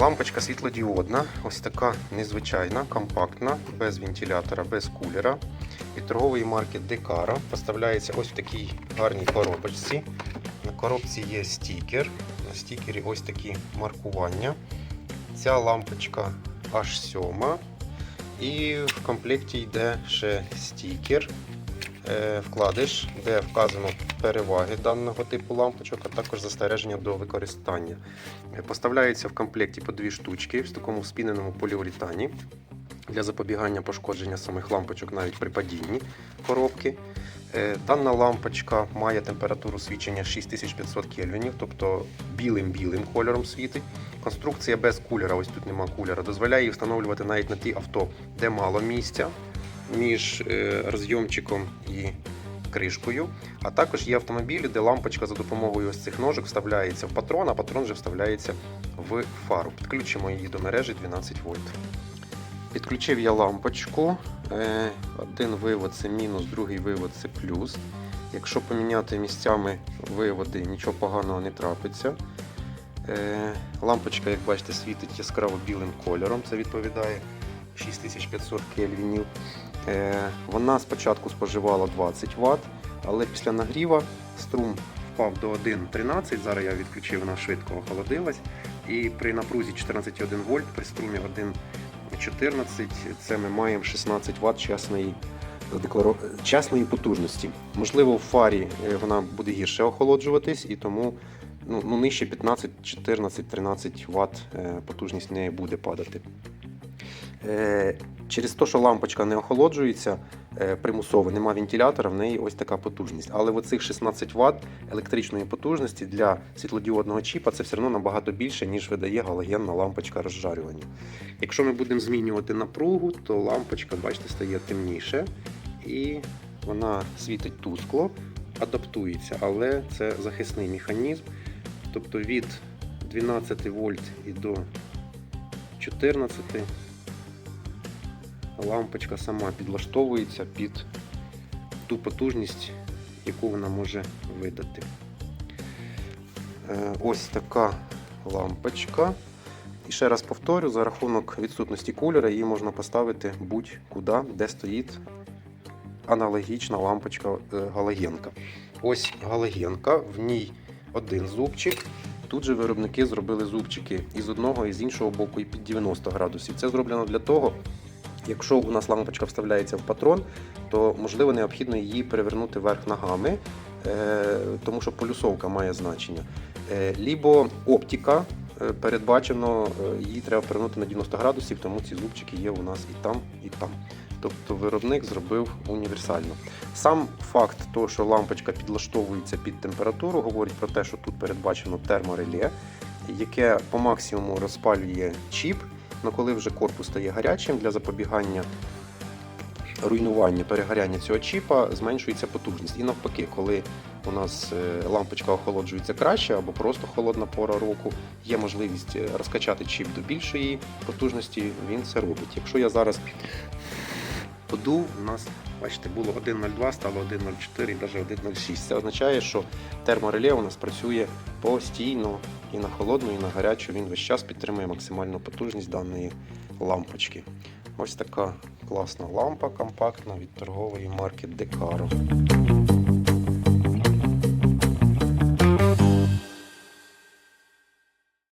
Лампочка світлодіодна, ось така незвичайна, компактна, без вентилятора, без кулера. Від торгової марки Декара поставляється ось в такій гарній коробочці. На коробці є стікер. На стікері ось такі маркування. Ця лампочка H7. І в комплекті йде ще стікер, вкладиш, де вказано переваги даного типу лампочок, а також застереження до використання. Е, Поставляється в комплекті по дві штучки в такому спіненому поліуретані для запобігання пошкодження самих лампочок навіть при падінні коробки. Е, Дана лампочка має температуру свічення 6500 кельвінів, тобто білим-білим кольором світить. Конструкція без кулера, ось тут нема кулера, дозволяє її встановлювати навіть на ті авто, де мало місця між е, розйомчиком і кришкою. А також є автомобілі, де лампочка за допомогою ось цих ножок вставляється в патрон, а патрон вже вставляється в фару. Підключимо її до мережі 12 вольт. Підключив я лампочку. Е, Один вивод це мінус, другий вивод це плюс. Якщо поміняти місцями виводи, нічого поганого не трапиться. Е, Лампочка, як бачите, світить яскраво білим кольором. Це відповідає 6500 кельвінів. Е, Вона спочатку споживала 20 Вт, але після нагріва струм впав до 1,13. Зараз я відключив, вона швидко охолодилась. І при напрузі 14,1 вольт, при струмі 1,14 це ми маємо 16 Вт чесної, задекларо- чесної потужності. Можливо, в фарі е, вона буде гірше охолоджуватись, і тому ну, ну, нижче 15, 14, 13 Вт потужність не буде падати. Е, Через те, що лампочка не охолоджується е, примусово, нема вентилятора, в неї ось така потужність. Але оцих 16 Вт електричної потужності для світлодіодного чіпа це все одно набагато більше, ніж видає галогенна лампочка розжарювання. Якщо ми будемо змінювати напругу, то лампочка, бачите, стає темніше і вона світить тускло, адаптується, але це захисний механізм. Тобто від 12 вольт і до 14 лампочка сама підлаштовується під ту потужність, яку вона може видати. Е, Ось така лампочка. І ще раз повторю, за рахунок відсутності кулера її можна поставити будь-куди, де стоїть аналогічна лампочка е, галогенка. Ось галогенка, в ній один зубчик. Тут же виробники зробили зубчики і з одного, і з іншого боку, і під 90 градусів. Це зроблено для того, якщо у нас лампочка вставляється в патрон, то можливо необхідно її перевернути вверх ногами, е, тому що полюсовка має значення. Е, Лібо оптика е, передбачено, її треба перевернути на 90 градусів, тому ці зубчики є у нас і там, і там. Тобто виробник зробив універсально. Сам факт того, що лампочка підлаштовується під температуру, говорить про те, що тут передбачено термореле, яке по максимуму розпалює чіп. Але коли вже корпус стає гарячим для запобігання руйнування, перегоряння цього чіпа, зменшується потужність. І навпаки, коли у нас е, лампочка охолоджується краще або просто холодна пора року, є можливість е, розкачати чіп до більшої потужності, він це робить. Якщо я зараз подув, у нас, бачите, було 1.02, стало 1.04 і навіть 1.06. Це означає, що термореле у нас працює постійно і на холодну, і на гарячу. Він весь час підтримує максимальну потужність даної лампочки. Ось така класна лампа компактна від торгової марки Decaro.